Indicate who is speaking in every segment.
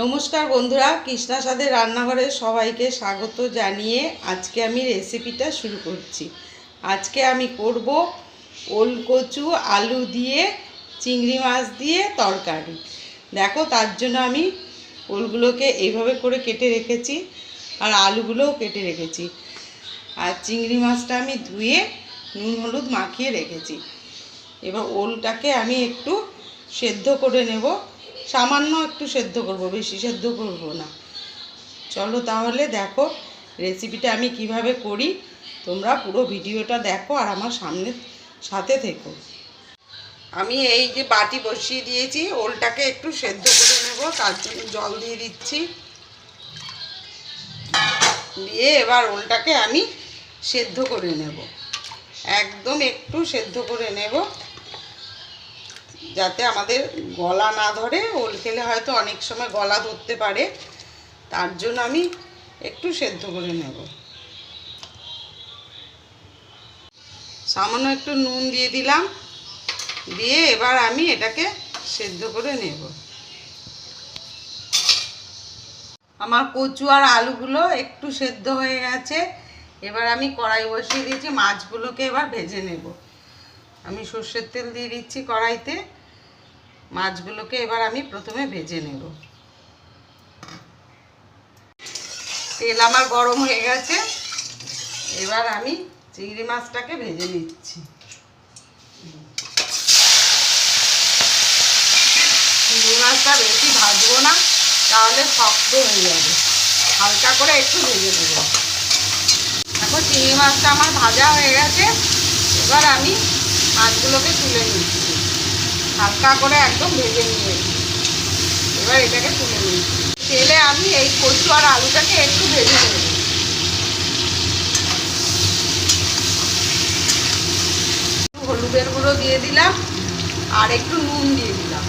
Speaker 1: নমস্কার বন্ধুরা, কৃষ্ণা সাদের রান্নাঘরে সবাইকে স্বাগত জানিয়ে আজকে আমি রেসিপিটা শুরু করছি। আজকে আমি করব ওল কচু আলু দিয়ে, চিংড়ি মাছ দিয়ে তরকারি। দেখো, তার জন্য আমি ওলগুলোকে এইভাবে করে কেটে রেখেছি আর আলুগুলোও কেটে রেখেছি। আর চিংড়ি মাছটা আমি ধুয়ে নুন হলুদ মাখিয়ে রেখেছি। এবার ওলটাকে আমি একটু সেদ্ধ করে নেব। সামান্য একটু সেদ্ধ করব, বেশি সেদ্ধ করব না। চলো তাহলে দেখো রেসিপিটা আমি কীভাবে করি। তোমরা পুরো ভিডিওটা দেখো আর আমার সামনে, সাথে থেকো। আমি এই যে বাটি বসিয়ে দিয়েছি, ওলটাকে একটু সেদ্ধ করে নেব, তার জন্য জল দিয়ে দিচ্ছি। দিয়ে এবার ওলটাকে আমি সেদ্ধ করে নেব। একদম একটু সেদ্ধ করে নেব। যাতে আমাদের গলা না ধরে, ওল খেলে হয়তো অনেক সময় গলা ধরতে পারে। তার জন্য আমি একটু সেদ্ধ করে নেব। সামান্য একটু নুন দিয়ে দিলাম। দিয়ে এবার আমি এটাকে সেদ্ধ করে নেব। আমার কচু আর আলুগুলো একটু সেদ্ধ হয়ে গেছে। এবার আমি কড়াই বসিয়ে দিয়েছি, মাছগুলোকে এবার ভেজে নেব। আমি সর্ষের তেল দিয়ে দিচ্ছি কড়াইতে। মাছগুলোকে এবার আমি প্রথমে ভেজে নেব। তেল আমার গরম হয়ে গেছে। এবার আমি চিংড়ি মাছটাকে ভেজে নিচ্ছি। চিংড়ি মাছটা বেশি ভাজবো না, তাহলে শক্ত হয়ে যাবে। হালকা করে একটু ভেজে নেব। এখন চিংড়ি মাছটা আমার ভাজা হয়ে গেছে। এবার আমি মাছগুলোকে তুলে নিচ্ছি। হালকা করে একদম ভেজে নিয়েছি এবার এটাকে তুলে নিচ্ছি তেলে আমি এই কচু আর আলুটাকে একটু ভেজে নেব। হলুদের গুঁড়ো দিয়ে দিলাম আর একটু নুন দিয়ে দিলাম।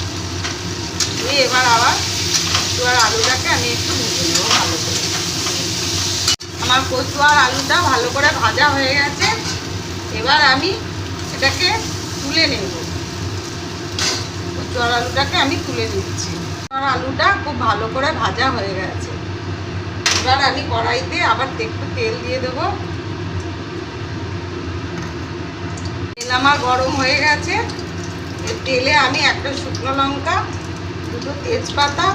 Speaker 1: দিয়ে এবার আবার কচু আর আলুটাকে আমি একটু ভেজে নেব ভালো করে। আমার কচু আর আলুটা ভালো করে ভাজা হয়ে গেছে। এবার আমি এটাকে তুলে নেব। আর আলুটাকে আমি তুলে নিচ্ছি। আর আলুটা খুব ভালো করে ভাজা হয়ে গেছে। এবার আমি কড়াইতে আবার একটু তেল দিয়ে দেবো। তেল আমার গরম হয়ে গেছে। তেলে আমি একটা শুকনো লঙ্কা, দুটো তেজপাতা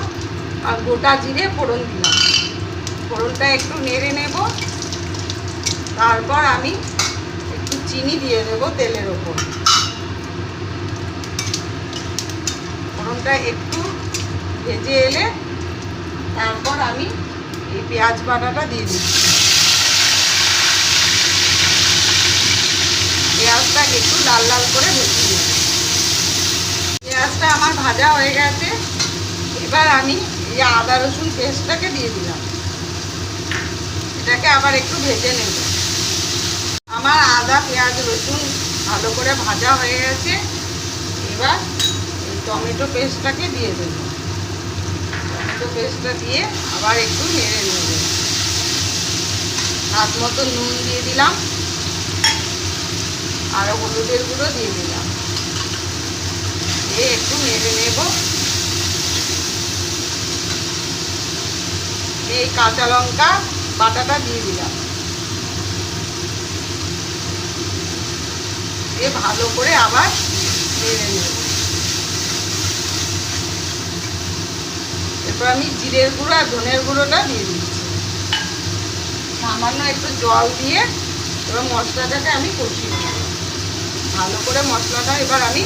Speaker 1: আর গোটা জিরে ফোড়ন দিলাম। ফোড়নটা একটু নেড়ে নেব। তারপর আমি একটু চিনি দিয়ে দেবো তেলের ওপর। ফোড়নটা একটু ভেজে এলে তারপর আমি এই পেঁয়াজ বাটাটা দিয়ে দিচ্ছি। পেঁয়াজটা একটু লাল লাল করে ভেজে নেব পেঁয়াজটা আমার ভাজা হয়ে গেছে। এবার আমি এই আদা রসুন পেস্টটাকে দিয়ে দিলাম। এটাকে আবার একটু ভেজে নেব। আমার আদা, পেঁয়াজ, রসুন ভালো করে ভাজা হয়ে গেছে। এবার টমেটো পেস্টটাকে দিয়ে দেব। টমেটো পেস্টটা দিয়ে আবার একটু নেড়ে নেব। হাত মতো নুন দিয়ে দিলাম। আর হলুদের গুঁড়ো দিয়ে দিলাম। দিয়ে একটু নেড়ে নেব। এই কাঁচা লঙ্কা বাটাটা দিয়ে দিলাম। দিয়ে ভালো করে আবার নেড়ে নেব। এরপর আমি জিরের গুঁড়ো আর ধনের গুঁড়োটা দিয়ে দিচ্ছি। সামান্য একটু জল দিয়ে এবার মশলাটাকে আমি কষিয়ে নেব। ভালো করে মশলাটা এবার আমি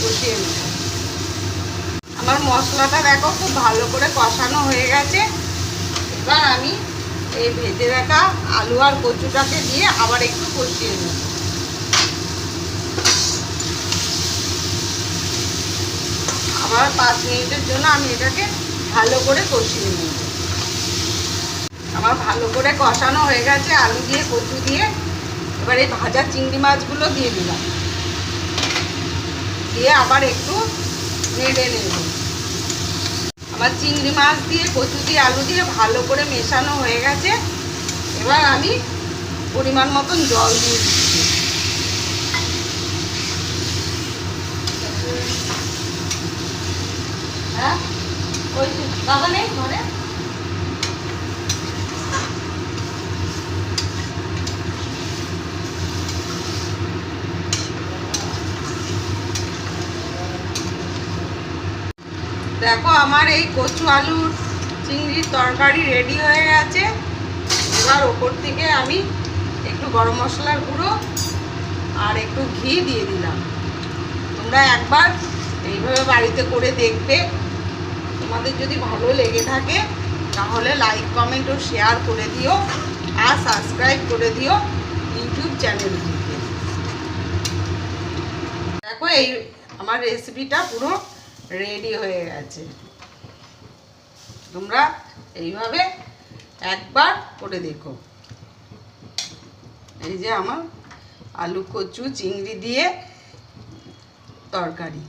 Speaker 1: কষিয়ে নেব। আমার মশলাটা দেখো খুব ভালো করে কষানো হয়ে গেছে। এবার আমি এই ভেজে রাখা আলু আর কচুটাকে দিয়ে আবার একটু কষিয়ে নেব। আবার পাঁচ মিনিটের জন্য আমি এটাকে ভালো করে কষিয়ে নেব আমার ভালো করে কষানো হয়ে গেছে, আলু দিয়ে, কচু দিয়ে। এবার এই ভাজা চিংড়ি মাছগুলো দিয়ে দিলাম। দিয়ে আবার একটু নেড়ে নেব। আমার চিংড়ি মাছ দিয়ে, কচু দিয়ে, আলু দিয়ে ভালো করে মেশানো হয়ে গেছে। এবার আমি পরিমাণ মতন জল দিয়ে দিচ্ছি। হ্যাঁ? ওই দাদা নেই দেখো আমার এই কচু আলুর চিংড়ির তরকারি রেডি হয়ে গেছে। এবার ওপর থেকে আমি একটু গরম মশলার গুঁড়ো আর একটু ঘি দিয়ে দিলাম। তোমরা একবার এইভাবে বাড়িতে করে দেখবে। তোমাদের যদি ভালো লেগে থাকে, তাহলে লাইক কমেন্ট ও শেয়ার করে দিও আর সাবস্ক্রাইব করে দিও ইউটিউব চ্যানেলটিকে দেখো এই আমার রেসিপিটা পুরো রেডি হয়ে গেছে। তোমরা এইভাবে একবার করে দেখো। এই যে আমার আলু কচু, চিংড়ি দিয়ে তরকারি।